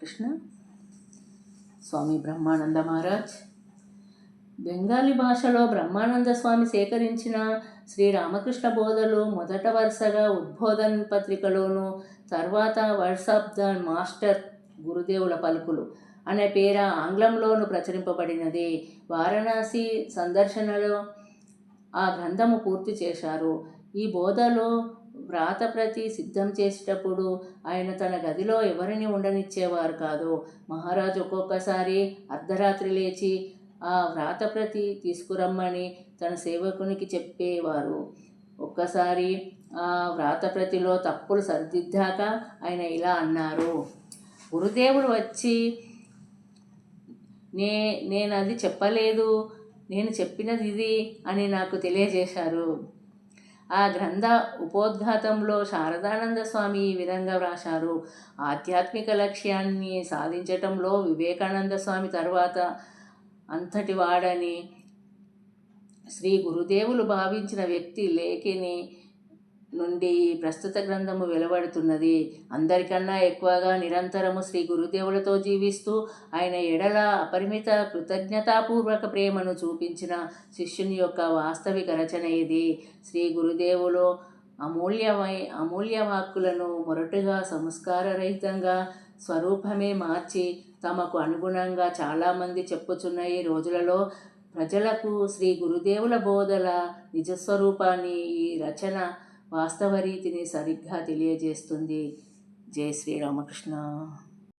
కృష్ణ. స్వామి బ్రహ్మానంద మహారాజ్. బెంగాలీ భాషలో బ్రహ్మానంద స్వామి సేకరించిన శ్రీ రామకృష్ణ బోధలు మొదట వరుసగా ఉద్బోధన్ పత్రికలోను తర్వాత వర్డ్స్ ఆఫ్ ద మాస్టర్ గురుదేవుల పలుకులు అనే పేర ఆంగ్లంలోను ప్రచురింపబడినది. వారణాసి సందర్శనలో ఆ గ్రంథము పూర్తి చేశారు. ఈ బోధలో వ్రాతప్రతి సిద్ధం చేసేటప్పుడు ఆయన తన గదిలో ఎవరిని ఉండనిచ్చేవారు కాదు. మహారాజు ఒక్కొక్కసారి అర్ధరాత్రి లేచి ఆ వ్రాతప్రతి తీసుకురమ్మని తన సేవకునికి చెప్పేవారు. ఒక్కసారి ఆ వ్రాతప్రతిలో తప్పులు సరిదిద్దాక ఆయన ఇలా అన్నారు గురుదేవుడు వచ్చి నే నేను అది చెప్పలేదు నేను చెప్పినది ఇది అని నాకు తెలియజేశారు. ఆ గ్రంథ ఉపోద్ఘాతంలో శారదానంద స్వామి ఈ విధంగా వ్రాశారు. ఆధ్యాత్మిక లక్ష్యాన్ని సాధించటంలో వివేకానంద స్వామి తర్వాత అంతటి వాడని శ్రీ గురుదేవులు భావించిన వ్యక్తి లేఖిని నుండి ప్రస్తుత గ్రంథము వెలువడుతున్నది. అందరికన్నా ఎక్కువగా నిరంతరము శ్రీ గురుదేవులతో జీవిస్తూ ఆయన ఎడల అపరిమిత కృతజ్ఞతాపూర్వక ప్రేమను చూపించిన శిష్యుని యొక్క వాస్తవిక రచన ఇది. శ్రీ గురుదేవులు అమూల్యమై అమూల్య వాక్కులను మొరటుగా సంస్కారరహితంగా స్వరూపమే మార్చి తమకు అనుగుణంగా చాలామంది చెప్పుచున్న ఈ రోజులలో ప్రజలకు శ్రీ గురుదేవుల బోధల నిజస్వరూపాన్ని ఈ రచన వాస్తవ రీతిని సరిగ్గా తెలియజేస్తుంది. జై శ్రీరామకృష్ణ